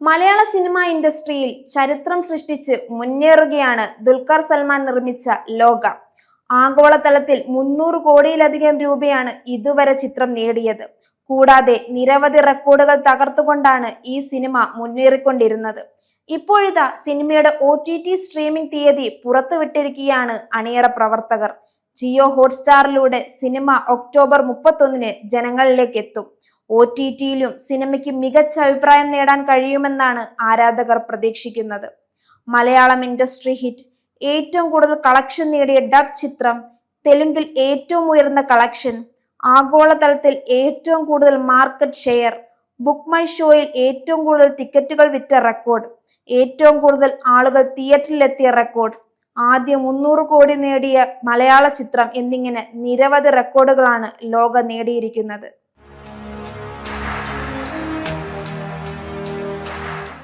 മലയാള cinema ഇൻഡസ്ട്രിയിൽ ചരിത്രം സൃഷ്ടിച്ച് മുന്നേറുകയാണ് ദുൽഖർ സൽമാൻ നിർമ്മിച്ച ലോക. ആഗോളതലത്തിൽ മുന്നൂറ് കോടിയിലധികം രൂപയാണ് ഇതുവരെ ചിത്രം നേടിയത്. കൂടാതെ നിരവധി റെക്കോർഡുകൾ തകർത്തുകൊണ്ടാണ് ഈ സിനിമ മുന്നേറിക്കൊണ്ടിരുന്നത്. ഇപ്പോഴിതാ സിനിമയുടെ ഒ ടി ടി സ്ട്രീമിംഗ് തീയതി പുറത്തുവിട്ടിരിക്കുകയാണ് അണിയറ പ്രവർത്തകർ. ജിയോ ഹോട്ട്സ്റ്റാറിലൂടെ സിനിമ ഒക്ടോബർ മുപ്പത്തൊന്നിന് ജനങ്ങളിലേക്ക് എത്തും ഒ ടി ടിയിലും സിനിമയ്ക്ക് മികച്ച അഭിപ്രായം നേടാൻ കഴിയുമെന്നാണ് ആരാധകർ പ്രതീക്ഷിക്കുന്നത്. Malayalam industry hit. ഏറ്റവും കൂടുതൽ കളക്ഷൻ നേടിയ ഡബ് ചിത്രം തെലുങ്കിൽ ഏറ്റവും ഉയർന്ന കളക്ഷൻ ആഗോളതലത്തിൽ ഏറ്റവും കൂടുതൽ മാർക്കറ്റ് ഷെയർ ബുക്ക് മൈ ഷോയിൽ ഏറ്റവും കൂടുതൽ ടിക്കറ്റുകൾ വിറ്റ റെക്കോർഡ് ഏറ്റവും കൂടുതൽ ആളുകൾ തിയേറ്ററിലെത്തിയ റെക്കോർഡ് ആദ്യ മുന്നൂറ് കോടി നേടിയ മലയാള ചിത്രം എന്നിങ്ങനെ നിരവധി റെക്കോർഡുകളാണ് ലോക നേടിയിരിക്കുന്നത്.